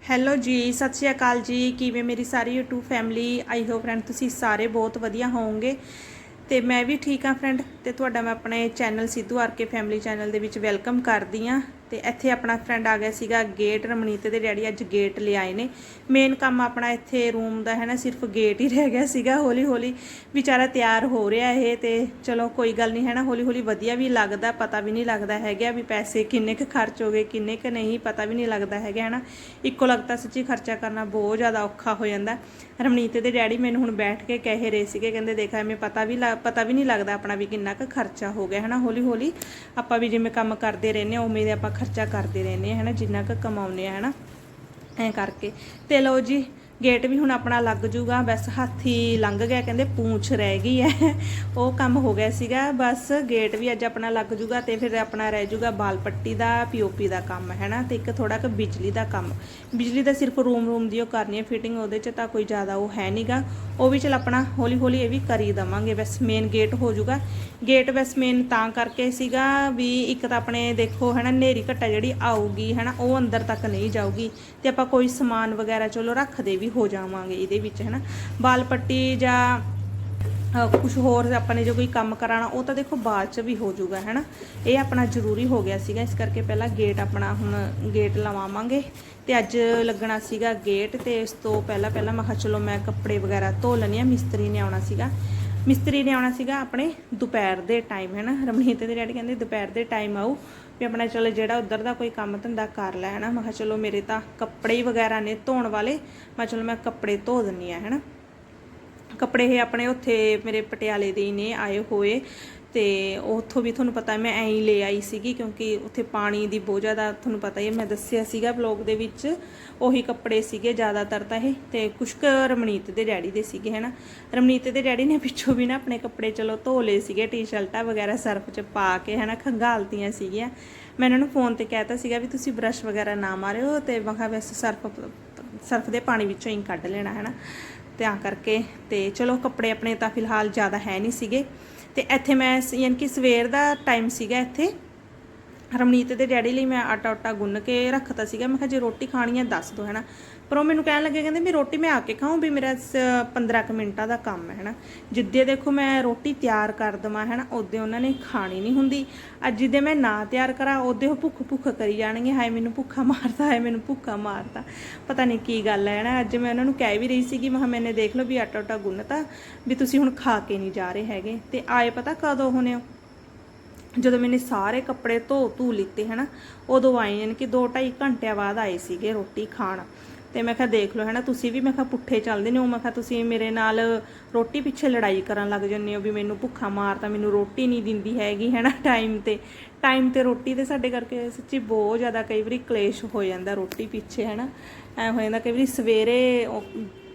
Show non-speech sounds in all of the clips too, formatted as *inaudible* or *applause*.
Hello ਜੀ, ਸਤਿ ਸ਼੍ਰੀ ਅਕਾਲ ਜੀ। ਕਿਵੇਂ ਮੇਰੀ ਸਾਰੀ YouTube family I hope friend ਤੁਸੀਂ ਸਾਰੇ ਬਹੁਤ ਵਧੀਆ ਹੋਵੋਗੇ। ਤੇ ਮੈਂ ਵੀ ਠੀਕ ਹਾਂ ਫਰੈਂਡ ਤੇ ਤੁਹਾਡਾ ਮੈਂ ਆਪਣੇ channel Sidhu R K family channel ਦੇ ਵਿੱਚ ਵੈਲਕਮ ਕਰਦੀ ਆ ਤੇ ਇੱਥੇ ਆਪਣਾ ਫਰੈਂਡ ਆ ਗਿਆ ਸੀਗਾ ਗੇਟ ਰਮਨੀਤ ਦੇ ਡੈਡੀ ਅੱਜ ਗੇਟ ਲਿਆਏ ਨੇ। ਮੇਨ ਕੰਮ ਆਪਣਾ ਇੱਥੇ ਰੂਮ ਦਾ ਹੈ ਨਾ, ਸਿਰਫ ਗੇਟ ਹੀ ਰਹਿ ਗਿਆ ਸੀਗਾ। ਹੌਲੀ ਹੌਲੀ ਵਿਚਾਰਾ ਤਿਆਰ ਹੋ ਰਿਹਾ ਇਹ ਤੇ ਚਲੋ ਕੋਈ ਗੱਲ ਨਹੀਂ, ਹੈ ਨਾ? ਹੌਲੀ ਹੌਲੀ ਵਧੀਆ ਵੀ ਲੱਗਦਾ, ਪਤਾ ਵੀ ਨਹੀਂ ਲੱਗਦਾ ਹੈਗਾ ਵੀ ਪੈਸੇ ਕਿੰਨੇ ਕੁ ਖਰਚ ਹੋ ਗਏ, ਕਿੰਨੇ ਕੁ ਨਹੀਂ, ਪਤਾ ਵੀ ਨਹੀਂ ਲੱਗਦਾ ਹੈਗਾ, ਹੈ ਨਾ? ਇੱਕੋ ਲੱਗਦਾ ਸੱਚੀ ਖਰਚਾ ਕਰਨਾ ਬਹੁਤ ਜ਼ਿਆਦਾ ਔਖਾ ਹੋ ਜਾਂਦਾ। ਰਮਨੀਤ ਦੇ ਡੈਡੀ ਮੈਨੂੰ ਹੁਣ ਬੈਠ ਕੇ ਕਹਿ ਰਹੇ ਸੀਗੇ, ਕਹਿੰਦੇ ਦੇਖ ਐਵੇਂ ਪਤਾ ਵੀ ਲੱਗ- ਪਤਾ ਵੀ ਨਹੀਂ ਲੱਗਦਾ ਆਪਣਾ ਵੀ ਕਿੰਨਾ ਕੁ ਖਰਚਾ ਹੋ ਗਿਆ, ਹੈ ਨਾ? ਹੌਲੀ ਹੌਲੀ ਆਪਾਂ ਵੀ ਜਿਵੇਂ ਕੰਮ ਕਰਦੇ ਰਹਿੰਦੇ ਹਾਂ, ਉਵੇਂ ਦੇ ਆਪਾਂ ਖਰਚਾ ਕਰਦੇ ਰਹਿੰਦੇ ਹਾਂ ਹੈ ਨਾ ਜਿੰਨਾ ਕੁ ਕਮਾਉਂਦੇ ਆ ਹੈ ਨਾ ਐ ਕਰਕੇ। ਤੇ ਲਓ ਜੀ ਗੇਟ ਵੀ ਹੁਣ ਆਪਣਾ ਲੱਗ ਜੂਗਾ। ਬਸ ਹਾਥੀ ਲੰਘ ਗਿਆ, ਕਹਿੰਦੇ ਪੂੰਛ ਰਹਿ ਗਈ ਹੈ ਉਹ ਕੰਮ ਹੋ ਗਿਆ ਸੀਗਾ। ਬਸ ਗੇਟ ਵੀ ਅੱਜ ਆਪਣਾ ਲੱਗ ਜੂਗਾ ਤੇ ਫਿਰ ਆਪਣਾ ਰਹਿ ਜੂਗਾ ਬਾਲ ਪੱਟੀ ਦਾ ਪੀਓਪੀ ਦਾ ਕੰਮ ਹੈ ਨਾ ਤੇ ਇੱਕ ਥੋੜਾ ਕੁ ਬਿਜਲੀ ਦਾ ਕੰਮ। ਬਿਜਲੀ ਦਾ ਸਿਰਫ ਰੂਮ ਰੂਮ ਦੀ ਉਹ ਕਰਨੀ ਹੈ ਫਿਟਿੰਗ ਉਹਦੇ ਚ ਤਾਂ ਕੋਈ ਜ਼ਿਆਦਾ ਉਹ ਹੈ ਨਹੀਂਗਾ ਉਹ ਵੀ ਚਲ ਆਪਣਾ ਹੌਲੀ ਹੌਲੀ ਇਹ ਵੀ ਕਰੀ ਦਵਾਂਗੇ। ਬਸ ਮੇਨ ਗੇਟ ਹੋ ਜੂਗਾ। ਗੇਟ ਬਸ ਮੇਨ ਤਾਂ ਕਰਕੇ ਸੀਗਾ ਵੀ ਇੱਕ ਤਾਂ ਆਪਣੇ ਦੇਖੋ ਹੈ ਨਾ ਨੇਰੀ ਘਟਾ ਜਿਹੜੀ ਆਊਗੀ ਹੈ ਨਾ ਉਹ ਅੰਦਰ ਤੱਕ ਨਹੀਂ ਜਾਊਗੀ। ਤੇ ਆਪਾਂ ਕੋਈ ਸਮਾਨ ਵਗੈਰਾ ਚਲੋ ਰੱਖਦੇ ਵੀ ਹੋ ਜਾਵਾਂਗੇ ਇਹਦੇ ਵਿੱਚ ਹੈ ਨਾ ਬਾਲ ਪੱਟੀ ਜਾਂ ਕੁਝ ਹੋਰ ਆਪਾਂ ਨੇ ਜੋ ਕੋਈ ਕੰਮ ਕਰਾਣਾ ਉਹ ਤਾਂ ਦੇਖੋ ਬਾਅਦ ਚ ਵੀ ਹੋ ਜਾਊਗਾ ਹੈ ਇਹ ਆਪਣਾ ਜ਼ਰੂਰੀ ਹੋ ਗਿਆ ਸੀਗਾ, ਇਸ ਕਰਕੇ ਪਹਿਲਾਂ ਗੇਟ ਆਪਣਾ ਹੁਣ ਗੇਟ ਲਵਾਵਾਂਗੇ। ਤੇ ਅੱਜ ਲੱਗਣਾ ਸੀਗਾ ਗੇਟ, ਤੇ ਇਸ ਤੋਂ ਪਹਿਲਾਂ ਪਹਿਲਾਂ ਮੈਂ ਕਿਹਾ ਚਲੋ ਮੈਂ ਕੱਪੜੇ ਵਗੈਰਾ ਧੋ ਲੈਣੀ ਆ ਮਿਸਤਰੀ ਨੇ ਆਉਣਾ ਸੀਗਾ। ਮਿਸਤਰੀ ਨੇ ਆਉਣਾ ਸੀਗਾ ਆਪਣੇ ਦੁਪਹਿਰ ਦੇ ਟਾਈਮ ਹੈ ਰਮਣੀਤ ਦੇ ਡੈਡੀ ਕਹਿੰਦੇ ਦੁਪਹਿਰ ਦੇ ਟਾਈਮ ਆਊ। ਵੀ ਆਪਣਾ ਚਲੋ ਜਿਹੜਾ ਉਧਰ ਦਾ ਕੋਈ ਕੰਮ ਧੰਦਾ ਕਰ ਲੈ ਹੈ ਨਾ ਮੈਂ ਕਿਹਾ ਚਲੋ ਮੇਰੇ ਤਾਂ ਕੱਪੜੇ ਹੀ ਵਗੈਰਾ ਨੇ ਧੋਣ ਵਾਲੇ। ਮੈਂ ਚਲੋ ਮੈਂ ਕੱਪੜੇ ਧੋ ਦਿੰਨੀ ਆ ਹੈ ਨਾ ਕੱਪੜੇ ਇਹ ਆਪਣੇ ਉੱਥੇ ਮੇਰੇ ਪਟਿਆਲੇ ਦੇ ਹੀ ਨੇ, ਆਏ ਹੋਏ। ਤੇ ਉੱਥੋਂ ਵੀ ਤੁਹਾਨੂੰ ਪਤਾ ਮੈਂ ਐਂ ਹੀ ਲੈ ਆਈ ਸੀਗੀ ਕਿਉਂਕਿ ਉੱਥੇ ਪਾਣੀ ਦੀ ਬਹੁਤ ਜ਼ਿਆਦਾ ਤੁਹਾਨੂੰ ਪਤਾ ਹੀ ਹੈ, ਮੈਂ ਦੱਸਿਆ ਸੀਗਾ ਬਲੌਗ ਦੇ ਵਿੱਚ, ਉਹੀ ਕੱਪੜੇ ਸੀਗੇ ਜ਼ਿਆਦਾਤਰ ਤਾਂ ਇਹ। ਤੇ ਕੁਛ ਕੁ ਰਮਣੀਤ ਦੇ ਡੈਡੀ ਦੇ ਸੀਗੇ, ਹੈਨਾ? ਰਮਨੀਤ ਦੇ ਡੈਡੀ ਨੇ ਪਿੱਛੋਂ ਵੀ ਨਾ ਆਪਣੇ ਕੱਪੜੇ ਚਲੋ ਧੋ ਲਏ ਸੀਗੇ, ਟੀ-ਸ਼ਰਟਾਂ ਵਗੈਰਾ ਸਰਫ 'ਚ ਪਾ ਕੇ, ਹੈਨਾ? ਖੰਗਾਲਤੀਆਂ ਸੀਗੀਆਂ। ਮੈਂ ਇਹਨਾਂ ਨੂੰ ਫੋਨ ਤੇ ਕਹਿਤਾ ਸੀਗਾ ਵੀ ਤੁਸੀਂ ਬ੍ਰਸ਼ ਵਗੈਰਾ ਨਾ ਮਾਰਿਓ ਤੇ ਵਖਾ ਵੈਸੇ ਸਰਫ ਸਰਫ ਦੇ ਪਾਣੀ ਵਿੱਚੋਂ ਹੀ ਕੱਢ ਲੈਣਾ ਹੈ ਹੈਨਾ? ਤਾਂ ਕਰਕੇ ਤੇ ਚਲੋ ਕੱਪੜੇ ਆਪਣੇ ਤਾਂ ਫਿਲਹਾਲ ਜ਼ਿਆਦਾ ਹੈ ਨਹੀਂ ਸੀਗੇ। ਤੇ ਇੱਥੇ ਮੈਂ ਯਾਨੀ ਕਿ ਸਵੇਰ ਦਾ ਟਾਈਮ ਸੀਗਾ ਇੱਥੇ। ਰਮਨੀਤ ਦੇ ਡੈਡੀ ਲਈ ਮੈਂ ਆਟਾ ਆਟਾ ਗੁੰਨ ਕੇ ਰੱਖਤਾ ਸੀਗਾ। ਮੈਂ ਕਿਹਾ ਜੇ ਰੋਟੀ ਖਾਣੀ ਹੈ ਦੱਸ ਦਿਓ ਹੈਨਾ। ਪਰ ਉਹ ਮੈਨੂੰ ਕਹਿਣ ਲੱਗੇ, ਕਹਿੰਦੇ ਵੀ ਰੋਟੀ ਮੈਂ ਆ ਕੇ ਖਾਉਂ ਵੀ ਮੇਰਾ 15 ਕੁ ਮਿੰਟਾਂ ਦਾ ਕੰਮ ਹੈ, ਹੈਨਾ। ਜਿੱਦੇ ਦੇਖੋ ਮੈਂ ਰੋਟੀ ਤਿਆਰ ਕਰ ਦਵਾਂ, ਹੈਨਾ, ਉਹਦੇ ਉਹਨਾਂ ਨੇ ਖਾਣੀ ਨਹੀਂ ਹੁੰਦੀ। ਅੱਜ ਜਿੱਦੇ ਮੈਂ ਨਾ ਤਿਆਰ ਕਰਾਂ, ਉਹਦੇ ਉਹ ਭੁੱਖ ਭੁੱਖ ਕਰੀ ਜਾਣਗੇ। ਹਾਏ, ਮੈਨੂੰ ਭੁੱਖਾ ਮਾਰਦਾ, ਹਾਏ, ਮੈਨੂੰ ਭੁੱਖਾ ਮਾਰਦਾ। ਪਤਾ ਨਹੀਂ ਕੀ ਗੱਲ ਹੈ ਨਾ ਅੱਜ ਮੈਂ ਉਹਨਾਂ ਨੂੰ ਕਹਿ ਵੀ ਰਹੀ ਸੀਗੀ, ਮੈਂ ਕਿਹਾ ਮੈਨੇ ਦੇਖ ਲਓ ਵੀ ਆਟਾ ਆਟਾ ਗੁੰਨਤਾ, ਵੀ ਤੁਸੀਂ ਹੁਣ ਖਾ ਕੇ ਨਹੀਂ ਜਾ ਰਹੇ ਹੈਗੇ। ਤੇ ਆਏ ਪਤਾ ਕਦੋਂ ਹੋਣੇ ਹੋ ਜਦੋਂ ਮੈਨੇ ਸਾਰੇ ਕੱਪੜੇ ਧੋ ਧੂ ਲਿੱਤੇ, ਹਨਾ, ਉਦੋਂ ਆਏ ਯਾਨੀ ਕਿ 2.5 ਘੰਟਿਆਂ ਬਾਅਦ ਆਏ ਸੀਗੇ ਰੋਟੀ ਖਾਣ। ਤੇ ਮੈਂ ਕਿਹਾ, ਦੇਖ ਲਓ, ਹਨਾ, ਤੁਸੀਂ ਵੀ ਮੈਂ ਕਿਹਾ ਪੁੱਠੇ ਚੱਲਦੇ ਨੇ, ਉਹ ਮੈਂ ਕਿਹਾ, ਤੁਸੀਂ ਮੇਰੇ ਨਾਲ ਰੋਟੀ ਪਿੱਛੇ ਲੜਾਈ ਕਰਨ ਲੱਗ ਜੰਨੇ ਹੋ ਵੀ ਮੈਨੂੰ ਭੁੱਖਾ ਮਾਰਤਾ ਮੈਨੂੰ ਰੋਟੀ ਨਹੀਂ ਦਿੰਦੀ ਹੈਗੀ, ਹੈਨਾ ਟਾਈਮ ਤੇ। ਟਾਈਮ ਤੇ ਰੋਟੀ ਤੇ ਸਾਡੇ ਕਰਕੇ ਸੱਚੀ ਬਹੁਤ ਜ਼ਿਆਦਾ ਕਈ ਵਾਰੀ ਕਲੇਸ਼ ਹੋ ਜਾਂਦਾ ਰੋਟੀ ਪਿੱਛੇ, ਹੈਨਾ। ਐ ਹੋ ਜਾਂਦਾ ਕਈ ਵਾਰੀ ਸਵੇਰੇ ਉਹ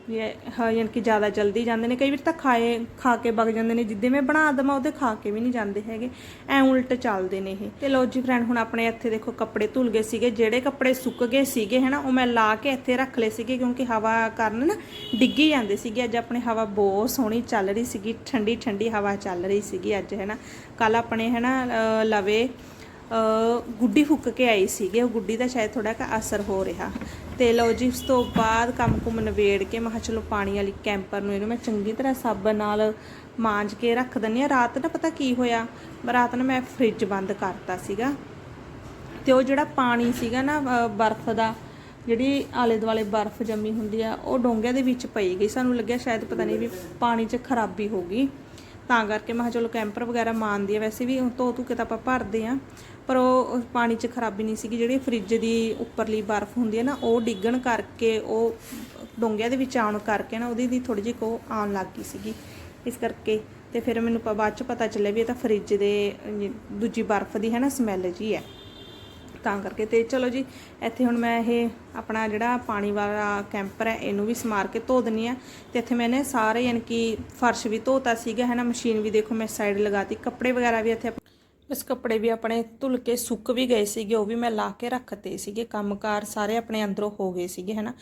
ਯਾਨੀ ਕਿ ਜ਼ਿਆਦਾ ਜਲਦੀ ਜਾਂਦੇ ਨੇ। ਕਈ ਵਾਰ ਤਾਂ ਖਾਏ ਖਾ ਕੇ ਵਗ ਜਾਂਦੇ ਨੇ। ਜਿੱਦੇ ਮੈਂ ਬਣਾ ਦਵਾਂ ਉਹਦੇ ਖਾ ਕੇ ਵੀ ਨਹੀਂ ਜਾਂਦੇ ਹੈਗੇ। ਐ ਉਲਟ ਚੱਲਦੇ ਨੇ ਇਹ। ਤੇ ਲੋ ਜੀ ਫਰੈਂਡ ਹੁਣ ਆਪਣੇ ਇੱਥੇ ਦੇਖੋ ਕੱਪੜੇ ਧੁਲ ਗਏ ਸੀਗੇ। ਜਿਹੜੇ ਕੱਪੜੇ ਸੁੱਕ ਗਏ ਸੀਗੇ ਹਨਾ ਉਹ ਮੈਂ ਲਾ ਕੇ ਇੱਥੇ ਰੱਖ ਲਏ ਸੀਗੇ। ਕਿਉਂਕਿ ਹਵਾ ਕਾਰਨ ਨਾ ਡਿੱਗੀ ਜਾਂਦੇ ਸੀਗੇ। ਅੱਜ ਆਪਣੇ ਹਵਾ ਬਹੁਤ ਸੋਹਣੀ ਚੱਲ ਰਹੀ ਸੀਗੀ। ਠੰਡੀ ਠੰਡੀ ਹਵਾ ਚੱਲ ਰਹੀ ਸੀਗੀ ਅੱਜ ਹੈਨਾ। ਕੱਲ ਆਪਣੇ ਹੈਨਾ ਅ, ਲਵੇ ਗੁੱਡੀ ਫੁੱਕ ਕੇ ਆਈ ਸੀਗੇ। ਉਹ ਗੁੱਡੀ ਦਾ ਸ਼ਾਇਦ ਥੋੜਾ ਕਾ ਅਸਰ ਹੋ ਰਿਹਾ। ਤੇ ਲਓ ਜੀ, ਉਸ ਤੋਂ ਬਾਅਦ ਕੰਮ ਕੁਮ ਨਵੇੜ ਕੇ ਮੈਂ ਕਿਹਾ ਚਲੋ ਪਾਣੀ ਵਾਲੀ ਕੈਂਪਰ ਨੂੰ ਇਹਨੂੰ ਮੈਂ ਚੰਗੀ ਤਰ੍ਹਾਂ ਸਾਬਣ ਨਾਲ ਮਾਂਜ ਕੇ ਰੱਖ ਦਿੰਨੀ ਆ ਰਾਤ ਨਾ ਪਤਾ ਕੀ ਹੋਇਆ? ਰਾਤ ਨੂੰ ਮੈਂ ਫ੍ਰਿਜ ਬੰਦ ਕਰਤਾ ਸੀਗਾ ਤੇ ਉਹ ਜਿਹੜਾ ਪਾਣੀ ਸੀਗਾ ਨਾ ਬਰਫ਼ ਦਾ, ਜਿਹੜੀ ਆਲੇ ਦੁਆਲੇ ਬਰਫ਼ ਜੰਮੀ ਹੁੰਦੀ ਆ, ਉਹ ਡੋਂਗਿਆਂ ਦੇ ਵਿੱਚ ਪਈ ਗਈ। ਸਾਨੂੰ ਲੱਗਿਆ ਸ਼ਾਇਦ ਪਤਾ ਨਹੀਂ ਵੀ ਪਾਣੀ 'ਚ ਖਰਾਬੀ ਹੋ ਗਈ। ਤਾਂ ਕਰਕੇ ਮੈਂ ਕਿਹਾ ਚਲੋ ਕੈਂਪਰ ਵਗੈਰਾ ਮਾਨਦੀ ਆ, ਵੈਸੇ ਵੀ ਧੋ ਧੂ ਕੇ ਤਾਂ ਆਪਾਂ ਭਰਦੇ ਆ, ਪਰ ਉਹ ਪਾਣੀ 'ਚ ਖਰਾਬੀ ਨਹੀਂ ਸੀਗੀ, ਜਿਹੜੀ ਫ੍ਰਿਜ ਦੀ ਉੱਪਰਲੀ ਬਰਫ਼ ਹੁੰਦੀ ਹੈ ਨਾ, ਉਹ ਡਿੱਗਣ ਕਰਕੇ, ਉਹ ਡੋਂਗਿਆਂ ਦੇ ਵਿੱਚ ਆਉਣ ਕਰਕੇ ਨਾ, ਉਹਦੀ ਦੀ ਥੋੜੀ ਜਿਹੀ ਕੋ ਆਉਣ ਲੱਗ ਗਈ ਸੀਗੀ। ਇਸ ਕਰਕੇ ਤੇ ਫਿਰ ਮੈਨੂੰ ਪ- ਬਾਅਦ ਚ ਪਤਾ ਚੱਲਿਆ ਵੀ ਇਹ ਤਾਂ ਫ੍ਰਿਜ ਦੇ ਦੂਜੀ ਬਰਫ਼ ਦੀ ਹੈ ਨਾ ਸਮੈਲ ਜੀ ਹੈ। ਤਾਂ ਕਰਕੇ ਤੇ ਚਲੋ ਜੀ, ਇੱਥੇ ਹੁਣ ਮੈਂ ਇਹ ਆਪਣਾ ਜਿਹੜਾ ਪਾਣੀ ਵਾਲਾ ਕੈਂਪਰ ਹੈ, ਇਹਨੂੰ ਵੀ ਸਮਾਰ ਕੇ ਧੋ ਦਿੰਨੀ ਆ ਤੇ ਇੱਥੇ ਮੈਨੇ ਸਾਰੇ ਯਾਨੀ ਕਿ ਫਰਸ਼ ਵੀ ਧੋਤਾ ਸੀਗਾ, ਹੈ ਨਾ? ਮਸ਼ੀਨ ਵੀ ਦੇਖੋ ਮੈਂ ਸਾਈਡ ਲਗਾਤੀ, ਕੱਪੜੇ ਵਗੈਰਾ ਵੀ ਇੱਥੇ ਬਸ ਕੱਪੜੇ ਵੀ ਆਪਣੇ ਧੁਲ ਕੇ ਸੁੱਕ ਵੀ ਗਏ ਸੀਗੇ, ਉਹ ਵੀ ਮੈਂ ਲਾ ਕੇ ਰੱਖਤੇ ਸੀਗੇ। ਕੰਮਕਾਰ ਸਾਰੇ ਆਪਣੇ ਅੰਦਰੋਂ ਹੋ ਗਏ ਸੀਗੇ, ਹਨਾ।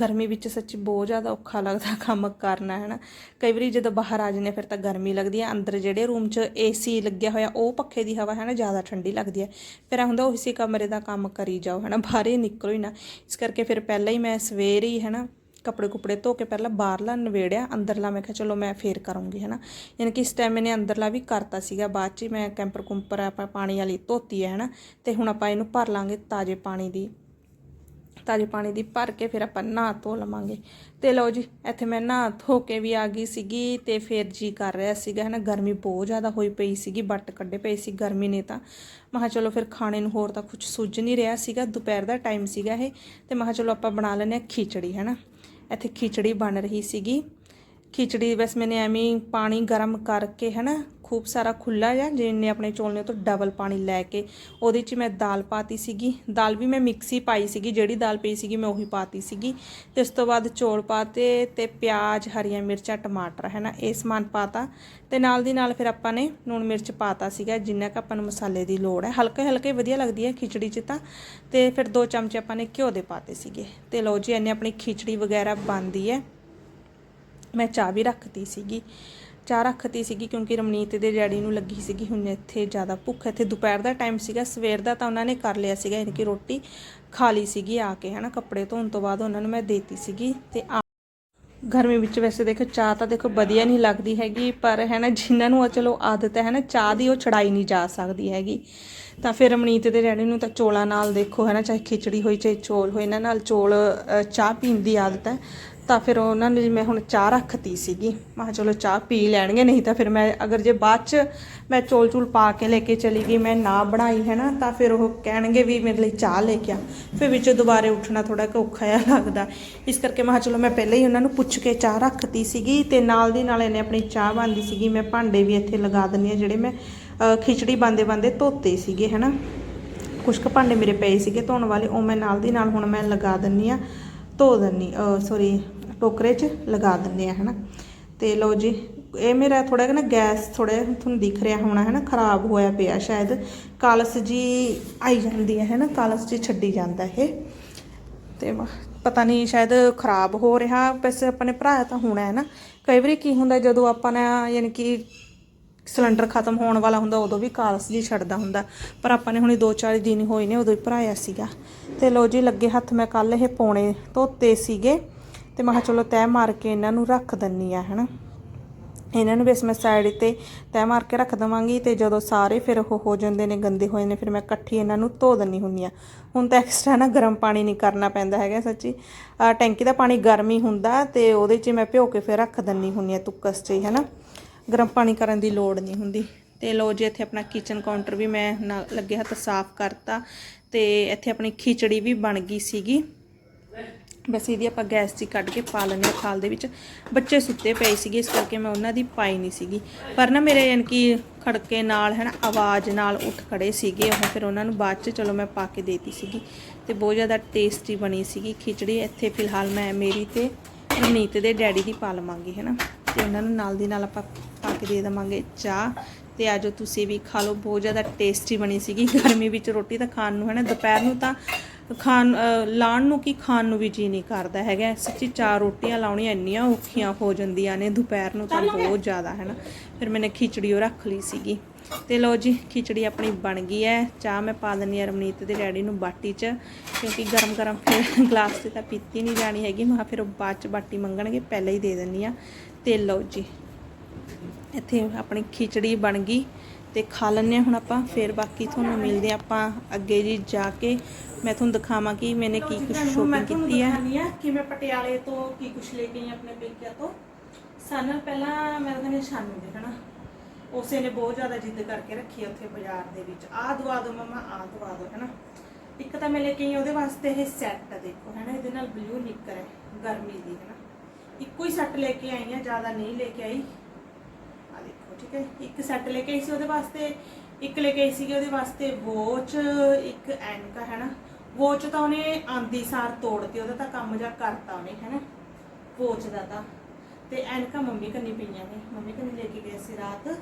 ਗਰਮੀ ਵਿੱਚ ਸੱਚੀ ਬਹੁਤ ਜ਼ਿਆਦਾ ਔਖਾ ਲੱਗਦਾ *laughs* ਕੰਮ ਕਰਨਾ, ਹਨਾ। ਕਈ ਵਾਰੀ ਜਦੋਂ ਬਾਹਰ ਆ ਜਾਂਦੇ ਹਾਂ ਫਿਰ ਤਾਂ ਗਰਮੀ ਲੱਗਦੀ ਹੈ ਅੰਦਰ ਜਿਹੜੇ ਰੂਮ 'ਚ ਏਸੀ ਲੱਗਿਆ ਹੋਇਆ, ਉਹ ਪੱਖੇ ਦੀ ਹਵਾ ਹੈ ਨਾ ਜ਼ਿਆਦਾ ਠੰਡੀ ਲੱਗਦੀ ਹੈ ਫਿਰ ਇਹ ਹੁੰਦਾ ਉਸੇ ਕਮਰੇ ਦਾ ਕੰਮ ਕਰੀ ਜਾਓ, ਹਨਾ। ਬਾਹਰ ਹੀ ਨਿਕਲੋ ਹੀ ਨਾ। ਇਸ ਕਰਕੇ ਫਿਰ ਪਹਿਲਾਂ ਹੀ ਮੈਂ ਸਵੇਰ ਹੀ, ਹਨਾ ਕੱਪੜੇ ਕੁਪੜੇ ਧੋ ਕੇ ਪਹਿਲਾਂ ਬਾਹਰਲਾ ਨਵੇੜਿਆ, ਅੰਦਰਲਾ ਮੈਂ ਕਿਹਾ ਚਲੋ ਮੈਂ ਫੇਰ ਕਰੂੰਗੀ, ਹਨਾ। ਯਾਨੀ ਕਿ ਇਸ ਟਾਈਮ ਮੈਨੇ ਅੰਦਰਲਾ ਵੀ ਕਰਤਾ ਸੀਗਾ, ਬਾਅਦ ਚ ਹੀ ਮੈਂ ਕੈਂਪਰ ਕੁੰਪਰ ਆਪਾਂ ਪਾਣੀ ਵਾਲੀ ਧੋਤੀ ਹੈ, ਹਨਾ। ਤੇ ਹੁਣ ਆਪਾਂ ਇਹਨੂੰ ਭਰ ਲਾਂਗੇ ਤਾਜ਼ੇ ਪਾਣੀ ਦੀ। ਤਾਜ਼ੇ ਪਾਣੀ ਦੀ ਭਰ ਕੇ ਫਿਰ ਆਪਾਂ ਨਹਾ ਧੋ ਲਵਾਂਗੇ। ਤੇ ਲਓ ਜੀ, ਇੱਥੇ ਮੈਂ ਨਹਾ ਧੋ ਕੇ ਵੀ ਆ ਗਈ ਸੀਗੀ ਤੇ ਫਿਰ ਜੀ ਕਰ ਰਿਹਾ ਸੀਗਾ, ਹਨਾ। ਗਰਮੀ ਬਹੁਤ ਜ਼ਿਆਦਾ ਹੋਈ ਪਈ ਸੀਗੀ ਬੱਟ ਕੱਢੇ ਪਏ ਸੀ ਗਰਮੀ ਨੇ ਤਾਂ। ਮੈਂ ਕਿਹਾ ਚਲੋ ਫਿਰ ਖਾਣੇ ਨੂੰ ਹੋਰ ਤਾਂ ਕੁਝ ਸੁੱਜ ਨਹੀਂ ਰਿਹਾ ਸੀਗਾ, ਦੁਪਹਿਰ ਦਾ ਟਾਈਮ ਸੀਗਾ ਇਹ। ਤੇ ਮੈਂ ਕਿਹਾ ਚਲੋ ਆਪਾਂ ਬਣਾ ਲੈਂਦੇ ਹਾਂ ਖਿਚੜੀ, ਹਨਾ। ਇੱਥੇ ਖਿਚੜੀ ਬਣ ਰਹੀ ਸੀਗੀ। ਖਿਚੜੀ ਬਸ ਮੈਨੇ ਐਵੇਂ ਪਾਣੀ ਗਰਮ ਕਰਕੇ ਹੈ ਨਾ ਖੂਬ ਸਾਰਾ ਖੁੱਲਾ ਜਿਹਾ ਜਿੰਨੇ ਆਪਣੇ ਚੌਲ ਤੋਂ ਡਬਲ ਪਾਣੀ ਲੈ ਕੇ ਉਹਦੇ 'ਚ ਮੈਂ ਦਾਲ ਪਾਤੀ ਸੀਗੀ। ਦਾਲ ਵੀ ਮੈਂ ਮਿਕਸੀ ਪਾਈ ਸੀਗੀ, ਜਿਹੜੀ ਦਾਲ ਪਈ ਸੀਗੀ ਮੈਂ ਉਹੀ ਪਾਤੀ ਸੀਗੀ। ਤੇ ਉਸ ਤੋਂ ਬਾਅਦ ਚੌਲ ਪਾਤੇ ਤੇ ਪਿਆਜ਼, ਹਰੀਆਂ ਮਿਰਚਾਂ, ਟਮਾਟਰ, ਹੈ ਨਾ, ਇਹ ਸਮਾਨ ਪਾਤਾ। ਤੇ ਨਾਲ ਦੀ ਨਾਲ ਫਿਰ ਆਪਾਂ ਨੇ ਲੂਣ ਮਿਰਚ ਪਾਤਾ ਸੀਗਾ, ਜਿੰਨਾ ਕੁ ਆਪਾਂ ਨੂੰ ਮਸਾਲੇ ਦੀ ਲੋੜ ਹੈ। ਹਲਕੇ ਹਲਕੇ ਵਧੀਆ ਲੱਗਦੀ ਹੈ ਖਿਚੜੀ 'ਚ ਤਾਂ। ਤੇ ਫਿਰ ਦੋ ਚਮਚੇ ਆਪਾਂ ਨੇ ਘਿਓ ਦੇ ਪਾਤੇ ਸੀਗੇ। ਤੇ ਲਓ ਜੀ ਇਹਨੇ ਆਪਣੀ ਖਿਚੜੀ ਵਗੈਰਾ ਬਣਦੀ ਹੈ। ਮੈਂ ਚਾਹ ਵੀ ਰੱਖਤੀ ਸੀਗੀ। ਚਾਹ ਰੱਖਤੀ ਸੀਗੀ ਕਿਉਂਕਿ ਰਮਨੀਤ ਦੇ ਡੈਡੀ ਨੂੰ ਲੱਗੀ ਸੀਗੀ ਹੁਣ ਇੱਥੇ ਜ਼ਿਆਦਾ ਭੁੱਖ, ਇੱਥੇ ਦੁਪਹਿਰ ਦਾ ਟਾਈਮ ਸੀਗਾ, ਸਵੇਰ ਦਾ ਤਾਂ ਉਹਨਾਂ ਨੇ ਕਰ ਲਿਆ ਸੀਗਾ, ਯਾਨੀ ਕਿ ਰੋਟੀ ਖਾ ਲਈ ਸੀਗੀ ਆ ਕੇ, ਹਨਾ, ਕੱਪੜੇ ਧੋਣ ਤੋਂ ਬਾਅਦ ਉਹਨਾਂ ਨੂੰ ਮੈਂ ਦੇਤੀ ਸੀਗੀ ਤੇ ਆ ਗਰਮੀ ਵਿੱਚ ਵੈਸੇ ਦੇਖੋ ਚਾਹ ਤਾਂ ਦੇਖੋ ਵਧੀਆ ਨਹੀਂ ਲੱਗਦੀ ਹੈਗੀ, ਪਰ ਹੈ ਨਾ ਜਿਨ੍ਹਾਂ ਨੂੰ ਚਲੋ ਆਦਤ ਹੈ ਨਾ ਚਾਹ ਦੀ ਉਹ ਛੜਾਈ ਨਹੀਂ ਜਾ ਸਕਦੀ ਹੈਗੀ। ਤਾਂ ਫਿਰ ਰਮਨੀਤ ਦੇ ਡੈਡੀ ਨੂੰ ਤਾਂ ਚੋਲਾਂ ਨਾਲ ਦੇਖੋ ਹੈ ਨਾ ਚਾਹੇ ਖਿਚੜੀ ਹੋਈ, ਚਾਹੇ ਚੋਲ ਹੋਏ, ਇਹਨਾਂ ਨਾਲ ਚੋਲ ਚਾਹ ਪੀਣ ਦੀ ਆਦਤ ਹੈ। ਤਾਂ ਫਿਰ ਉਹਨਾਂ ਨੇ ਮੈਂ ਹੁਣ ਚਾਹ ਰੱਖਤੀ ਸੀਗੀ। ਮੈਂ ਕਿਹਾ ਚਲੋ ਚਾਹ ਪੀ ਲੈਣਗੇ, ਨਹੀਂ ਤਾਂ ਫਿਰ ਮੈਂ ਅਗਰ ਜੇ ਬਾਅਦ ਚ ਮੈਂ ਚੋਲ ਚੂਲ ਪਾ ਕੇ ਲੈ ਕੇ ਚਲੀ ਗਈ, ਮੈਂ ਨਾ ਬਣਾਈ ਹੈ ਨਾ ਤਾਂ ਫਿਰ ਉਹ ਕਹਿਣਗੇ ਵੀ ਮੇਰੇ ਲਈ ਚਾਹ ਲੈ ਕੇ ਆ। ਫਿਰ ਵਿੱਚ ਦੁਬਾਰੇ ਉੱਠਣਾ ਥੋੜਾ ਔਖਾ ਜਿਹਾ ਲੱਗਦਾ। ਇਸ ਕਰਕੇ ਮੈਂ ਕਿਹਾ ਚਲੋ ਮੈਂ ਪਹਿਲਾਂ ਹੀ ਉਹਨਾਂ ਨੂੰ ਪੁੱਛ ਕੇ ਚਾਹ ਰੱਖਤੀ ਸੀਗੀ ਤੇ ਨਾਲ ਦੀ ਨਾਲ ਇਹਨੇ ਆਪਣੀ ਚਾਹ ਬਣਦੀ ਸੀਗੀ, ਮੈਂ ਭਾਂਡੇ ਵੀ ਇੱਥੇ ਲਗਾ ਦਿੰਦੀ ਆ ਜਿਹੜੇ ਮੈਂ ਖਿਚੜੀ ਬੰਦੇ ਬੰਦੇ ਧੋਤੇ ਸੀਗੇ, ਹਨਾ। ਕੁਝ ਕੁ ਭਾਂਡੇ ਮੇਰੇ ਪਏ ਸੀਗੇ ਧੋਣ ਵਾਲੇ, ਉਹ ਮੈਂ ਨਾਲ ਦੀ ਨਾਲ ਹੁਣ ਮੈਂ ਲਗਾ ਦਿੰਨੀ ਆ ਧੋ ਦਿੰਨੀ ਸੌਰੀ ਟੋਕਰੇ 'ਚ ਲਗਾ ਦਿੰਦੇ ਆ, ਹਨਾ? ਤੇ ਲਓ ਜੀ, ਇਹ ਮੇਰਾ ਥੋੜਾ ਨਾ ਗੈਸ ਥੋੜਾ ਤੁਹਾਨੂੰ ਦਿਖ ਰਿਹਾ ਹੋਣਾ ਹੈ ਨਾ ਖਰਾਬ ਹੋਇਆ ਪਿਆ ਸ਼ਾਇਦ। ਕਾਲਸ ਜੀ ਆਈ ਜਾਂਦੀ ਹੈ ਹੈ ਨਾ ਕਾਲਸ ਜੀ ਛੱਡੀ ਜਾਂਦਾ ਇਹ। ਤੇ ਪਤਾ ਨਹੀਂ ਸ਼ਾਇਦ ਖਰਾਬ ਹੋ ਰਿਹਾ, ਵੈਸੇ ਆਪਣੇ ਭਰਾ ਤਾਂ ਹੋਣਾ ਹੈ ਨਾ। ਕਈ ਵਾਰੀ ਕੀ ਹੁੰਦਾ ਜਦੋਂ ਆਪਾਂ ਨੇ, ਯਾਨੀ ਕਿ ਸਿਲੰਡਰ ਖਤਮ ਹੋਣ ਵਾਲਾ ਹੁੰਦਾ, ਉਦੋਂ ਵੀ ਕਾਲਸ ਜੀ ਛੱਡਦਾ ਹੁੰਦਾ। ਪਰ ਆਪਾਂ ਨੇ ਹੁਣੇ 2-4 ਦਿਨ ਹੋਏ ਨੇ, ਉਦੋਂ ਹੀ ਭਰਾਇਆ ਸੀਗਾ। ਤੇ ਲੋ ਜੀ, ਲੱਗੇ ਹੱਥ ਮੈਂ ਕੱਲ ਇਹ ਪੌਣੇ ਧੋਤੇ ਸੀਗੇ। ਤੇ ਮੈਂ ਕਿਹਾ ਚਲੋ ਤੈਅ ਮਾਰ ਕੇ ਇਹਨਾਂ ਨੂੰ ਰੱਖ ਦਿੰਨੀ ਆ, ਹਨਾ। ਇਹਨਾਂ ਨੂੰ ਵੀ ਮੈਂ ਸਾਈਡ ਤੇ ਤੈਅ ਮਾਰ ਕੇ ਰੱਖ ਦਵਾਂਗੀ ਤੇ ਜਦੋਂ ਸਾਰੇ ਫਿਰ ਉਹ ਹੋ ਜਾਂਦੇ ਨੇ, ਗੰਦੇ ਹੋ ਜਾਂਦੇ ਨੇ, ਫਿਰ ਮੈਂ ਇਕੱਠੀ ਇਹਨਾਂ ਨੂੰ ਧੋ ਦਿੰਨੀ ਹੁੰਨੀ ਆ। ਹੁਣ ਤਾਂ ਐਕਸਟਰਾ ਨਾ ਗਰਮ ਪਾਣੀ ਨਹੀਂ ਕਰਨਾ ਪੈਂਦਾ ਹੈਗਾ ਸੱਚੀ। ਟੈਂਕੀ ਦਾ ਪਾਣੀ ਗਰਮ ਹੀ ਹੁੰਦਾ ਤੇ ਉਹਦੇ 'ਚ ਮੈਂ ਭਿਓ ਕੇ ਫਿਰ ਰੱਖ ਦਿੰਨੀ ਹੁੰਨੀ ਆ, ਤੁੱਕਸ 'ਚ ਹੀ, ਹਨਾ। ਗਰਮ ਪਾਣੀ ਕਰਨ ਦੀ ਲੋੜ ਨਹੀਂ ਹੁੰਦੀ। ਤੇ ਲੋ ਜੀ, ਇੱਥੇ ਆਪਣਾ ਕਿਚਨ ਕਾਊਂਟਰ ਵੀ ਮੈਂ ਨਾਲ ਲੱਗੇ ਹੱਥ ਸਾਫ਼ ਕਰਤਾ। ਤੇ ਇੱਥੇ ਆਪਣੀ ਖਿਚੜੀ ਵੀ ਬਣ ਗਈ ਸੀਗੀ। ਬਸ ਇਹਦੀ ਆਪਾਂ ਗੈਸ 'ਚ ਕੱਢ ਕੇ ਪਾ ਲੈਂਦੇ ਹਾਂ ਥਾਲ ਦੇ ਵਿੱਚ। ਬੱਚੇ ਸੁੱਤੇ ਪਏ ਸੀਗੇ, ਇਸ ਕਰਕੇ ਮੈਂ ਉਹਨਾਂ ਦੀ ਪਾਈ ਨਹੀਂ ਸੀਗੀ। ਪਰ ਨਾ ਮੇਰੇ ਯਾਨੀ ਕਿ ਖੜਕੇ ਨਾਲ ਹੈ ਨਾ ਆਵਾਜ਼ ਨਾਲ ਉੱਠ ਖੜੇ ਸੀਗੇ। ਉਹ ਫਿਰ ਉਹਨਾਂ ਨੂੰ ਬਾਅਦ 'ਚ ਚਲੋ ਮੈਂ ਪਾ ਕੇ ਦੇਤੀ ਸੀਗੀ। ਤੇ ਬਹੁਤ ਜ਼ਿਆਦਾ ਟੇਸਟੀ ਬਣੀ ਸੀਗੀ ਖਿਚੜੀ। ਇੱਥੇ ਫਿਲਹਾਲ ਮੈਂ ਮੇਰੀ ਤੇ ਰਨੀਤ ਦੇ ਡੈਡੀ ਦੀ ਪਾ ਲਵਾਂਗੀ ਹੈ ਨਾ ਤੇ ਉਹਨਾਂ ਨੂੰ ਨਾਲ ਦੀ ਨਾਲ ਆਪਾਂ ਪਾ ਕੇ ਦੇ ਦੇਵਾਂਗੇ ਚਾਹ। ਤੇ ਆਜੋ ਤੁਸੀਂ ਵੀ ਖਾ ਲਓ ਬਹੁਤ ਜ਼ਿਆਦਾ ਟੇਸਟੀ ਬਣੀ ਸੀਗੀ। ਗਰਮੀ ਵਿੱਚ ਰੋਟੀ ਤਾਂ ਖਾਣ ਨੂੰ ਹੈ ਨਾ ਦੁਪਹਿਰ ਨੂੰ ਤਾਂ ਖਾਣ ਲਾਣ ਨੂੰ ਕੀ ਖਾਣ ਨੂੰ ਵੀ ਜੀ ਨਹੀਂ ਕਰਦਾ ਹੈਗਾ। ਸੱਚੀ ਚਾਰ ਰੋਟੀਆਂ ਲਾਉਣੀਆਂ ਇੰਨੀਆਂ ਔਖੀਆਂ ਹੋ ਜਾਂਦੀਆਂ ਨੇ ਦੁਪਹਿਰ ਨੂੰ ਤਾਂ ਬਹੁਤ ਜ਼ਿਆਦਾ ਹੈ ਨਾ ਫਿਰ ਮੈਨੇ ਖਿਚੜੀ ਉਹ ਰੱਖ ਲਈ ਸੀਗੀ। ਤੇ ਲਓ ਜੀ ਖਿਚੜੀ ਆਪਣੀ ਬਣ ਗਈ ਹੈ। ਚਾਹ ਮੈਂ ਪਾ ਦਿੰਨੀ ਆ ਰਮਨੀਤ ਦੇ ਡੈਡੀ ਨੂੰ ਬਾਟੀ 'ਚ ਕਿਉਂਕਿ ਗਰਮ ਗਰਮ ਫਿਰ ਗਲਾਸ 'ਤੇ ਤਾਂ ਪੀਤੀ ਨਹੀਂ ਜਾਣੀ ਹੈਗੀ। ਮੈਂ ਫਿਰ ਉਹ ਬਾਅਦ 'ਚ ਬਾਟੀ ਮੰਗਣਗੇ ਪਹਿਲਾਂ ਹੀ ਦੇ ਦਿੰਨੀ ਆ ਤੇ ਲਓ ਜੀ ਇੱਥੇ ਆਪਣੀ ਖਿਚੜੀ ਬਣ ਗਈ ਤੇ ਖਾ ਲੈਂਦੇ ਹਾਂ ਹੁਣ ਆਪਾਂ। ਫਿਰ ਬਾਕੀ ਤੁਹਾਨੂੰ ਮਿਲਦੇ ਆਪਾਂ ਅੱਗੇ ਜੀ ਜਾ ਕੇ। ਮੈਂ ਤੁਹਾਨੂੰ ਦਿਖਾਵਾਂ ਕਿ ਮੈਨੇ ਕੀ ਕੁਝ ਸ਼ੋਪਿੰਗ ਕੀਤੀ ਹੈ। ਕਿ ਮੈਂ ਪਟਿਆਲੇ ਤੋਂ ਕੀ ਕੁਝ ਲੈ ਕੇ ਆਈ ਆਪਣੇ ਪੇਕਿਆਂ ਤੋਂ। ਸਾਨੂੰ ਪਹਿਲਾਂ ਮੈਂ ਉਹਦੇ ਨਿਸ਼ਾਨੂ ਦੇ ਹਨਾ ਉਸੇ ਨੇ ਬਹੁਤ ਜ਼ਿਆਦਾ ਜਿੱਦ ਕਰਕੇ ਰੱਖੀ ਆ ਉੱਥੇ ਬਾਜ਼ਾਰ ਦੇ ਵਿੱਚ। ਆਹ ਦਵਾ ਦੋ ਮਮਾ, ਆਹ ਦਵਾ ਦਿਓ ਹਨਾ। ਇੱਕ ਤਾਂ ਮੈਂ ਲੈ ਕੇ ਆਈ ਉਹਦੇ ਵਾਸਤੇ ਇਹ ਸੈੱਟ ਦੇਖੋ, ਹਨਾ, ਇਹਦੇ ਨਾਲ ਬਲੂ ਨਿੱਕਰ ਹੈ ਗਰਮੀ ਦੀ, ਹਨਾ। ਇੱਕੋ ਹੀ ਸੈੱਟ ਲੈ ਕੇ ਆਈ ਆ ਜ਼ਿਆਦਾ ਨਹੀਂ ਲੈ ਕੇ ਆਈ। ਆ ਦੇਖੋ, ਠੀਕ ਹੈ, ਇੱਕ ਸੈੱਟ ਲੈ ਕੇ ਆਈ ਸੀ ਉਹਦੇ ਵਾਸਤੇ, ਇੱਕ ਲੈ ਕੇ ਆਈ ਸੀ ਉਹਦੇ ਵਾਸਤੇ ਵੋਚ ਇੱਕ ਐਨਕਾ ਹੈ ਨਾ ਵੋਚ ਤਾਂ ਉਹਨੇ ਆਂਦੀ ਸਾਰ ਤੋੜਤੀ, ਉਹਦਾ ਤਾਂ ਕੰਮ ਜਾ ਕਰਤਾ ਉਹਨੇ, ਹੈਨਾ। ਵੋਚ ਦਾ ਤਾਂ। ਤੇ ਐਨਕਾ ਮੰਮੀ ਕੰਨੀ ਪਈਆਂ ਨੇ, ਮੰਮੀ ਕੰਨੀ ਲੈ ਕੇ ਗਏ ਸੀ ਰਾਤ।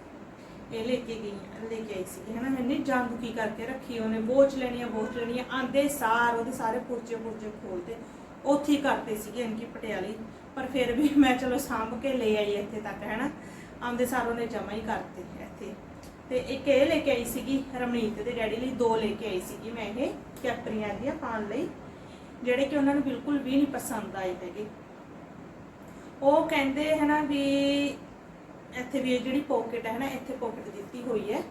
ਇਹ ਲੈ ਕੇ ਗਈ, ਲੈ ਕੇ ਆਈ ਸੀ ਹਨਾ, ਮੈਨੇ ਜਾਨ ਦੁਖੀ ਕਰਕੇ ਰੱਖੀ ਉਹਨੇ ਬੋਝ ਲੈਣੀਆਂ ਬੋਝ ਲੈਣੀਆਂ, ਆਂਦੇ ਸਾਰ ਉਹਦੇ ਸਾਰੇ ਪੁਰਜੇ ਪੁਰਜੇ ਖੋਲਦੇ ਉੱਥੇ ਕਰਤੇ ਸੀਗੇ ਇਨਕੀ ਪਟਿਆਲੀ ਪਰ ਫਿਰ ਵੀ *laughs* ਮੈਂ ਚਲੋ ਸਾਂਭ ਕੇ ਲੈ ਆਈ ਇੱਥੇ ਤੱਕ, ਹੈਨਾ, ਆਂਦੇ ਸਾਰ ਉਹਨੇ ਜਮਾ ਹੀ ਕਰਤੇ ਇੱਥੇ। ਤੇ ਇੱਕ ਇਹ ਲੈ ਕੇ ਆਈ ਸੀਗੀ, ਰਮਨੀਤ ਦੇ ਡੈਡੀ ਲਈ, ਦੋ ਲੈ ਕੇ ਆਈ ਸੀਗੀ ਮੈਂ ਇਹ, ਕੈਪਰੀਆਂ ਦੀਆਂ ਪਾਉਣ ਲਈ, ਜਿਹੜੇ ਕਿ ਉਹਨਾਂ ਨੂੰ ਬਿਲਕੁਲ ਵੀ ਨਹੀਂ ਪਸੰਦ ਆਏ ਹੈਗੇ। ਉਹ ਕਹਿੰਦੇ, ਹਨਾ, ਵੀ ਇੱਥੇ ਵੀ ਇਹ ਜਿਹੜੀ ਪੋਕਟ ਹੈ ਨਾ, ਇੱਥੇ ਪੋਕਟ ਦਿੱਤੀ ਹੋਈ ਹੈ।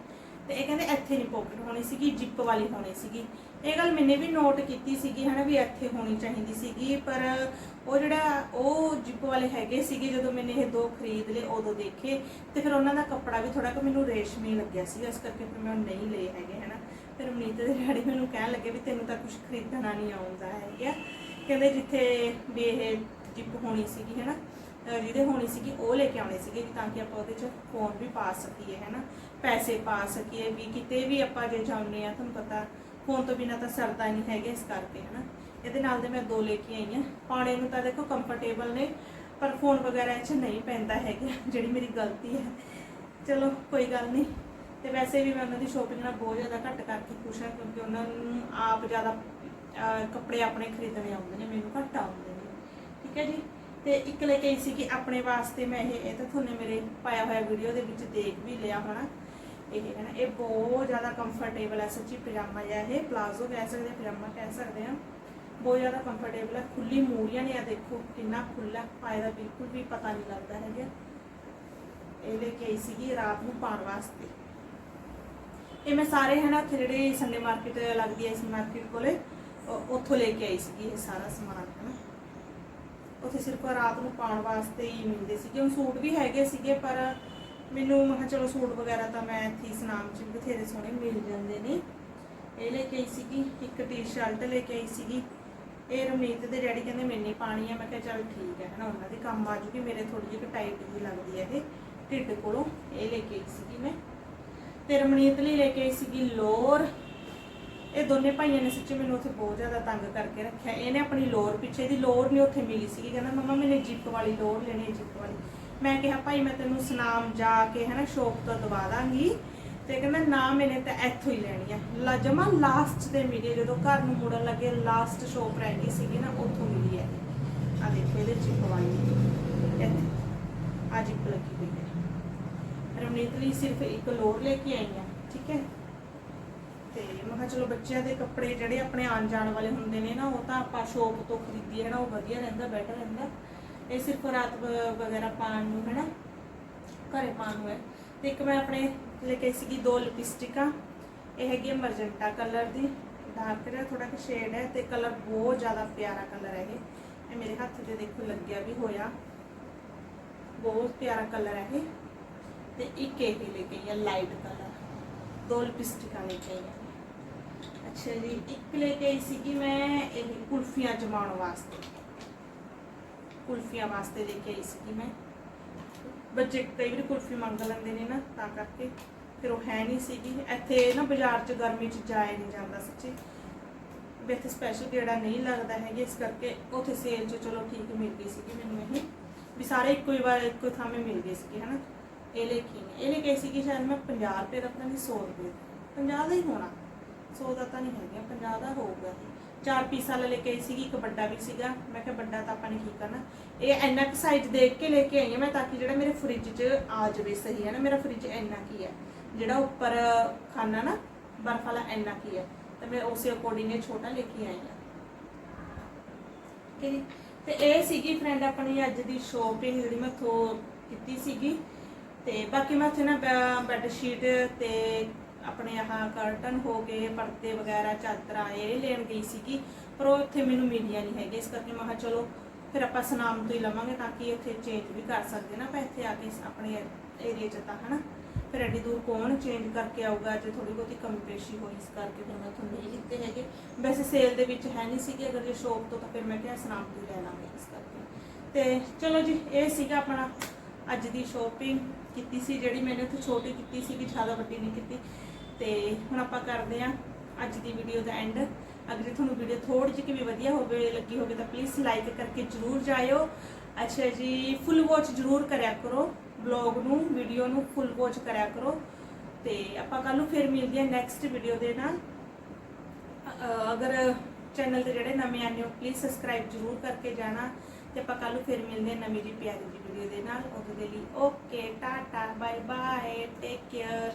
ਤੇ ਇਹ ਕਹਿੰਦੇ ਇੱਥੇ ਨਹੀਂ ਪੋਕਟ ਹੋਣੀ ਸੀਗੀ ਜਿੱਪ ਵਾਲੀ ਹੋਣੀ ਸੀਗੀ। ਇਹ ਗੱਲ ਮੈਨੇ ਵੀ ਨੋਟ ਕੀਤੀ ਸੀਗੀ ਹਨਾ, ਵੀ ਇੱਥੇ ਹੋਣੀ ਚਾਹੀਦੀ ਸੀਗੀ, ਪਰ ਉਹ ਜਿਹੜਾ ਉਹ ਜਿਪ ਵਾਲੇ ਹੈਗੇ ਸੀਗੇ, ਜਦੋਂ ਮੈਨੇ ਇਹ ਦੋ ਖਰੀਦ ਲਏ, ਉਦੋਂ ਦੇਖੇ। ਤੇ ਫਿਰ ਉਹਨਾਂ ਦਾ ਕੱਪੜਾ ਵੀ ਥੋੜਾ ਕਿ ਮੈਨੂੰ ਰੇਸ਼ਮੀ ਲੱਗਿਆ ਸੀ ਇਸ ਕਰਕੇ ਫਿਰ ਮੈਂ ਉਹ ਨਹੀਂ ਲਏ ਹੈਗੇ ਹਨਾ। ਫਿਰ ਮਨੀਤ ਦੇ ਡੈਡੀ ਮੈਨੂੰ ਕਹਿਣ ਲੱਗੇ ਵੀ ਤੈਨੂੰ ਤਾਂ ਕੁਝ ਖਰੀਦਣਾ ਨਹੀਂ ਆਉਂਦਾ ਹੈਗਾ। ਕਹਿੰਦੇ ਜਿੱਥੇ ਵੀ ਇਹ ਜਿੱਪ ਹੋਣੀ ਸੀਗੀ ਹਨਾ ਅਹ ਜਿਹਦੇ ਹੋਣੀ ਸੀਗੀ, ਉਹ ਲੈ ਕੇ ਆਉਣੇ ਸੀਗੇ ਤਾਂ ਕਿ ਆਪਾਂ ਉਹਦੇ 'ਚ ਫੋਨ ਵੀ ਪਾ ਸਕੀਏ ਹੈਨਾ ਪੈਸੇ ਪਾ ਸਕੀਏ ਵੀ ਕਿਤੇ ਵੀ ਆਪਾਂ ਜੇ ਜਾਂਦੇ ਆ ਤੁਹਾਨੂੰ ਪਤਾ ਫੋਨ ਤੋਂ ਬਿਨਾ ਤਾਂ ਸਰਦਾ ਨਹੀਂ ਹੈਗਾ ਇਸ ਕਰਕੇ ਹੈਨਾ ਇਹਦੇ ਨਾਲ ਦੇ ਮੈਂ ਦੋ ਲੈ ਕੇ ਆਈ ਆ ਪਾਣੇ ਨੂੰ ਤਾਂ ਦੇਖੋ ਕੰਫਰਟੇਬਲ ਨੇ, ਪਰ ਫੋਨ ਵਗੈਰਾ ਇਹ 'ਚ ਨਹੀਂ ਪੈਂਦਾ ਹੈਗਾ, ਜਿਹੜੀ ਮੇਰੀ ਗਲਤੀ ਹੈ। ਚਲੋ, ਕੋਈ ਗੱਲ ਨਹੀਂ। ਤੇ ਵੈਸੇ ਵੀ ਮੈਂ ਉਹਨਾਂ ਦੀ ਸ਼ੋਪਿੰਗ ਨਾਲ ਬਹੁਤ ਜ਼ਿਆਦਾ ਘੱਟ ਕਰਕੇ ਖੁਸ਼ ਹਾਂ, ਕਿਉਂਕਿ ਉਹਨਾਂ ਨੂੰ ਆਪ ਜ਼ਿਆਦਾ ਕੱਪੜੇ ਆਪਣੇ ਖਰੀਦਣੇ ਆਉਂਦੇ ਨੇ, ਮੈਨੂੰ ਘੱਟ ਆਉਂਦੇ ਨੇ। ਠੀਕ ਹੈ ਜੀ? ਤੇ ਇੱਕ ਲੈ ਕੇ ਆਈ ਸੀ ਕਿ ਆਪਣੇ ਵਾਸਤੇ ਮੈਂ ਇਹ ਇਹ ਤਾਂ ਤੁਹਾਨੂੰ ਮੇਰੇ ਪਾਇਆ ਹੋਇਆ ਵੀਡੀਓ ਦੇ ਵਿੱਚ ਦੇਖ ਵੀ ਲਿਆ ਹੋਣਾ। ਇਹ ਹੈ ਨਾ ਇਹ ਬਹੁਤ ਜ਼ਿਆਦਾ ਕੰਫਰਟੇਬਲ ਹੈ ਸੱਚੀ ਪਜਾਮਾ ਜਿਹਾ ਇਹ ਪਲਾਜ਼ੋ ਕਹਿ ਸਕਦੇ ਹਾਂ, ਪਜਾਮਾ ਕਹਿ ਸਕਦੇ ਹਾਂ। ਬਹੁਤ ਜ਼ਿਆਦਾ ਕੰਫਰਟੇਬਲ ਹੈ ਖੁੱਲੀ ਮੂਰੀਆਂ ਨੇ ਆ ਦੇਖੋ ਕਿੰਨਾ ਖੁੱਲਾ ਪਾਏ ਦਾ ਬਿਲਕੁਲ ਵੀ ਪਤਾ ਨਹੀਂ ਲੱਗਦਾ ਹੈਗਾ। ਇਹ ਲੈ ਕੇ ਆਈ ਸੀਗੀ ਰਾਤ ਨੂੰ ਪਾਉਣ ਵਾਸਤੇ। ਇਹ ਮੈਂ ਸਾਰੇ ਹੈ ਨਾ ਉੱਥੇ ਜਿਹੜੇ ਸੰਡੇ ਮਾਰਕੀਟ ਲੱਗਦੀ ਹੈ ਇਸ ਮਾਰਕੀਟ ਕੋਲੇ ਉੱਥੋਂ ਲੈ ਕੇ ਆਈ ਸੀਗੀ ਇਹ ਸਾਰਾ ਸਮਾਨ। ਉੱਥੇ ਸਿਰਫ ਰਾਤ ਨੂੰ ਪਾਉਣ ਵਾਸਤੇ ਹੀ ਮਿਲਦੇ ਸੀਗੇ। ਉਹ ਸੂਟ ਵੀ ਹੈਗੇ ਸੀਗੇ, ਪਰ ਮੈਨੂੰ ਮੈਂ ਕਿਹਾ ਚਲੋ ਸੂਟ ਵਗੈਰਾ ਤਾਂ ਮੈਂ ਇੱਥੇ ਹੀ ਸਨਾਮ ਚ ਬਥੇਰੇ ਸੋਹਣੇ ਮਿਲ ਜਾਂਦੇ ਨੇ। ਇਹ ਲੈ ਕੇ ਆਈ ਸੀਗੀ, ਇੱਕ ਟੀ-ਸ਼ਰਟ ਲੈ ਕੇ ਆਈ ਸੀਗੀ। ਇਹ ਰਮਨੀਤ ਦੇ ਡੈਡੀ ਕਹਿੰਦੇ ਮੈਨੇ ਪਾਣੀ ਆ। ਮੈਂ ਕਿਹਾ ਚਲ ਠੀਕ ਹੈ ਹਨਾ ਉਹਨਾਂ ਦੇ ਕੰਮ ਆ ਜੂਗੀ, ਮੇਰੇ ਥੋੜੀ ਜਿਹੀ ਟਾਈਟ ਜੀ ਲੱਗਦੀ ਹੈ ਇਹ ਢਿੱਡ ਕੋਲੋਂ। ਇਹ ਲੈ ਕੇ ਆਈ ਸੀਗੀ ਮੈਂ। ਤੇ ਰਮਨੀਤ ਲਈ ਲੈ ਕੇ ਆਈ ਸੀਗੀ ਲੋਰ। ਇਹ ਦੋਨੇ ਭਾਈਆਂ ਨੇ ਸੱਚੀ ਮੈਨੂੰ ਉੱਥੇ ਬਹੁਤ ਜ਼ਿਆਦਾ ਤੰਗ ਕਰਕੇ ਰੱਖਿਆ। ਇਹਨੇ ਆਪਣੀ ਲੋਰ ਪਿੱਛੇ ਦੀ ਲੋਰ ਨਹੀਂ ਉੱਥੇ ਮਿਲੀ ਸੀਗੀ। ਕਹਿੰਦਾ, ਮਮਾ, ਮੈਨੇ ਜਿਪ ਵਾਲੀ ਲੋਰ ਲੈਣੀ ਹੈ ਜਿਪ ਵਾਲੀ। ਮੈਂ ਕਿਹਾ, ਭਾਈ, ਮੈਂ ਤੈਨੂੰ ਸੁਨਾਮ ਜਾ ਕੇ ਹਨਾ ਸ਼ੋਪ ਤੋਂ ਦਵਾ ਦਾਂਗੀ। ਤੇ ਕਹਿੰਦਾ, ਨਾ ਮੈਨੇ ਤਾਂ ਇੱਥੋਂ ਹੀ ਲੈਣੀ ਹੈ। ਲਾ ਜਮਾ ਲਾਸਟ ਤੇ ਮਿਲੀ ਜਦੋਂ ਘਰ ਨੂੰ ਮੁੜਨ ਲੱਗੇ ਲਾਸਟ ਸ਼ੋਪ ਰਹਿੰਦੀ ਸੀਗੀ ਨਾ, ਉੱਥੋਂ ਮਿਲੀ ਹੈ। ਆ ਦੇਖੋ, ਇਹਦੇ ਜਿਪ ਵਾਲੀ ਇੱਥੇ। ਆ ਜਿਪ ਲੱਗੀ ਹੋਈ ਹੈ। ਰਮਨੀਤ ਲਈ ਸਿਰਫ ਇੱਕ ਲੋਰ ਲੈ ਕੇ ਆਈ ਆ ਠੀਕ ਹੈ? ਤੇ ਮੈਂ ਕਿਹਾ ਚਲੋ ਬੱਚਿਆਂ ਦੇ ਕੱਪੜੇ ਜਿਹੜੇ ਆਪਣੇ ਆਉਣ ਜਾਣ ਵਾਲੇ ਹੁੰਦੇ ਨੇ ਨਾ, ਉਹ ਤਾਂ ਆਪਾਂ ਸ਼ੋਪ ਤੋਂ ਖਰੀਦੀਏ ਨਾ, ਉਹ ਵਧੀਆ ਰਹਿੰਦਾ ਬੈਟਰ ਰਹਿੰਦਾ। ਇਹ ਸਿਰਫ ਰਾਤ ਵ- ਵਗੈਰਾ ਪਾਉਣ ਨੂੰ ਹੈ ਨਾ ਘਰੇ ਪਾਉਣ ਨੂੰ ਹੈ। ਤੇ ਇੱਕ ਮੈਂ ਆਪਣੇ ਲੈ ਕੇ ਸੀਗੀ ਦੋ ਲਿਪਸਟਿਕਾਂ ਇਹ ਹੈਗੀ ਹੈ ਮਰਜੈਂਟਾ ਕਲਰ ਦੀ। ਡਾਰਕ ਜਿਹੜਾ ਥੋੜਾ ਕਿ ਸ਼ੇਡ ਹੈ ਤੇ ਕਲਰ ਬਹੁਤ ਜ਼ਿਆਦਾ ਪਿਆਰਾ ਕਲਰ ਹੈ ਇਹ। ਇਹ ਮੇਰੇ ਹੱਥ ਤੇ ਦੇਖੋ ਲੱਗਿਆ ਵੀ ਹੋਇਆ। ਬਹੁਤ ਪਿਆਰਾ ਕਲਰ ਹੈ ਇਹ। ਤੇ ਇੱਕ ਇਹ ਲੈ ਕੇ ਆ ਲਾਈਟ ਕਲਰ ਦੋ ਲਿਪਸਟਿਕਾਂ ਲੈ ਕੇ ਆਈ ਹਾਂ ਅੱਛਾ ਜੀ, ਇੱਕ ਲੈ ਕੇ ਆਈ ਸੀਗੀ ਮੈਂ ਇਹ ਕੁਲਫੀਆਂ ਜਮਾਉਣ ਵਾਸਤੇ, ਕੁਲਫੀਆਂ ਵਾਸਤੇ ਲੈ ਕੇ ਆਈ ਸੀਗੀ ਮੈਂ। ਬੱਚੇ ਕਈ ਵਾਰੀ ਕੁਲਫੀ ਮੰਗ ਲੈਂਦੇ ਨੇ ਨਾ, ਤਾਂ ਕਰਕੇ। ਫਿਰ ਉਹ ਹੈ ਨਹੀਂ ਸੀਗੀ ਇੱਥੇ ਨਾ ਬਾਜ਼ਾਰ 'ਚ ਗਰਮੀ 'ਚ ਜਾਇਆ ਨਹੀਂ ਜਾਂਦਾ ਸੱਚੀ। ਵੀ ਇੱਥੇ ਸਪੈਸ਼ਲ ਕਿਹੜਾ ਨਹੀਂ ਲੱਗਦਾ ਹੈਗਾ, ਇਸ ਕਰਕੇ ਉੱਥੇ ਸੇਲ 'ਚ ਚਲੋ ਠੀਕ ਮਿਲ ਗਈ ਸੀਗੀ ਮੈਨੂੰ ਇਹ। ਵੀ ਸਾਰੇ ਇੱਕੋ ਹੀ ਵਾਰ, ਇੱਕੋ ਥਾਂ 'ਤੇ ਮਿਲ ਗਏ ਸੀਗੇ, ਹਨਾ। ਇਹ ਲੈ ਕੇ ਇਹ ਲੈ ਕੇ ਆਈ ਸੀਗੀ ਸ਼ਾਇਦ ਮੈਂ 50 ਰੁਪਏ ਦਾ ਪਤਾ ਨਹੀਂ 100 ਰੁਪਏ ਦਾ। 50 ਦਾ ਹੀ ਹੋਣਾ। 100 ਦਾ ਤਾਂ ਨਹੀਂ ਹੈਗਾ 50 ਦਾ ਹੋਊਗਾ ਚਾਰ ਪੀਸ ਵਾਲਾ ਲੈ ਕੇ ਆਈ ਸੀਗੀ, ਇੱਕ ਵੱਡਾ ਵੀ ਸੀਗਾ। ਮੈਂ ਕਿਹਾ ਵੱਡਾ ਤਾਂ ਆਪਾਂ ਨੇ ਕੀ ਕਰਨਾ? ਇਹ ਇੰਨਾ ਕੁ ਸਾਈਜ਼ ਦੇਖ ਕੇ ਲੈ ਕੇ ਆਈ ਹਾਂ ਮੈਂ ਤਾਂ ਕਿ ਜਿਹੜਾ ਮੇਰੇ ਫ੍ਰਿਜ 'ਚ ਆ ਜਾਵੇ ਸਹੀ, ਹੈ ਨਾ? ਮੇਰਾ ਫ੍ਰਿਜ ਇੰਨਾ ਕੀ ਹੈ ਜਿਹੜਾ ਉੱਪਰ ਖਾਨਾ ਨਾ, ਬਰਫ ਵਾਲਾ ਇੰਨਾ ਕੀ ਹੈ ਤੇ ਮੈਂ ਉਸੇ ਅਕੋਰਡਿੰਗ ਇਹ ਛੋਟਾ ਲੈ ਕੇ ਆਈ ਹਾਂ ਠੀਕ ਹੈ ਤੇ ਇਹ ਸੀਗੀ ਫਰੈਂਡ ਆਪਣੀ ਅੱਜ ਦੀ ਸ਼ੋਪਿੰਗ ਜਿਹੜੀ ਮੈਂ ਥੋ ਕੀਤੀ ਸੀਗੀ। ਤੇ ਬਾਕੀ ਮੈਂ ਉੱਥੇ ਨਾ ਬੈੱਡ ਸ਼ੀਟ ਤੇ ਆਪਣੇ ਆਹ ਕਰਟਨ ਹੋ ਗਏ, ਪਰਦੇ ਵਗੈਰਾ ਚਾਦਰਾਂ ਇਹ ਲੈਣ ਗਈ ਸੀਗੀ, ਪਰ ਉਹ ਉੱਥੇ ਮੈਨੂੰ ਮਿਲੀਆਂ ਨਹੀਂ ਹੈਗੇ ਇਸ ਕਰਕੇ ਮੈਂ ਕਿਹਾ ਚਲੋ ਫਿਰ ਆਪਾਂ ਸਨਾਮ ਤੋਂ ਹੀ ਲਵਾਂਗੇ ਤਾਂ ਕਿ ਉੱਥੇ ਚੇਂਜ ਵੀ ਕਰ ਸਕਦੇ ਨਾ, ਆਪਾਂ ਇੱਥੇ ਆ ਕੇ ਆਪਣੇ ਏਰੀਆ 'ਚ ਤਾਂ, ਹਨਾ? ਫਿਰ ਐਡੀ ਦੂਰ ਕੌਣ ਚੇਂਜ ਕਰਕੇ ਆਊਗਾ, ਜੇ ਥੋੜੀ ਬਹੁਤੀ ਕਮੀ ਪੇਸ਼ੀ ਹੋਈ, ਇਸ ਕਰਕੇ ਫਿਰ ਮੈਂ ਤੁਹਾਨੂੰ ਨਹੀਂ ਲਿੱਤੇ ਹੈਗੇ। ਵੈਸੇ ਸੇਲ ਦੇ ਵਿੱਚ ਹੈ ਨਹੀਂ ਸੀਗੇ, ਅਗਰ ਜੇ ਸ਼ੋਪ ਤੋਂ ਤਾਂ ਫਿਰ ਮੈਂ ਕਿਹਾ ਸਨਾਮ ਤੋਂ ਹੀ ਲੈ ਲਾਂਗੇ, ਇਸ ਕਰਕੇ। ਤੇ ਚਲੋ ਜੀ, ਇਹ ਸੀਗਾ ਆਪਣਾ ਅੱਜ ਦੀ ਸ਼ੋਪਿੰਗ ਕੀਤੀ ਸੀ, ਜਿਹੜੀ ਮੈਨੇ ਉੱਥੇ ਛੋਟੀ ਕੀਤੀ ਸੀਗੀ, ਜ਼ਿਆਦਾ ਵੱਡੀ ਨਹੀਂ ਕੀਤੀ। ਤੇ ਹੁਣ ਆਪਾਂ ਕਰਦੇ ਹਾਂ ਅੱਜ ਦੀ ਵੀਡੀਓ ਦਾ ਐਂਡ ਅਗਰ ਜੇ ਤੁਹਾਨੂੰ ਵੀਡੀਓ ਥੋੜੀ ਜਿਹੀ ਵੀ ਵਧੀਆ ਹੋਵੇ, ਲੱਗੀ ਹੋਵੇ ਤਾਂ ਪਲੀਜ਼ ਲਾਈਕ ਕਰਕੇ ਜਰੂਰ ਜਾਇਓ। ਅੱਛਾ ਜੀ ਫੁੱਲ ਵਾਚ ਜਰੂਰ ਕਰਿਆ ਕਰੋ। ਬਲੌਗ ਨੂੰ ਵੀਡੀਓ ਨੂੰ ਫੁੱਲ ਵਾਚ ਕਰਿਆ ਕਰੋ। ਤੇ ਆਪਾਂ ਕੱਲ ਨੂੰ ਫਿਰ ਮਿਲਦੇ ਹਾਂ ਨੈਕਸਟ ਵੀਡੀਓ ਦੇ ਨਾਲ। ਅਗਰ ਚੈਨਲ ਤੇ ਜਿਹੜੇ ਨਵੇਂ ਆਨੇ ਹੋ ਪਲੀਜ਼ ਸਬਸਕ੍ਰਾਈਬ ਜ਼ਰੂਰ ਕਰਕੇ ਜਾਣਾ। ਤੇ ਆਪਾਂ ਕੱਲ ਨੂੰ ਫਿਰ ਮਿਲਦੇ ਹਾਂ ਨਵੀਂ ਜੀ ਪਿਆਰੀ ਜੀ ਵੀਡੀਓ ਦੇ ਨਾਲ। ਉਦੋਂ ਦੇ ਲਈ okay tata bye bye take care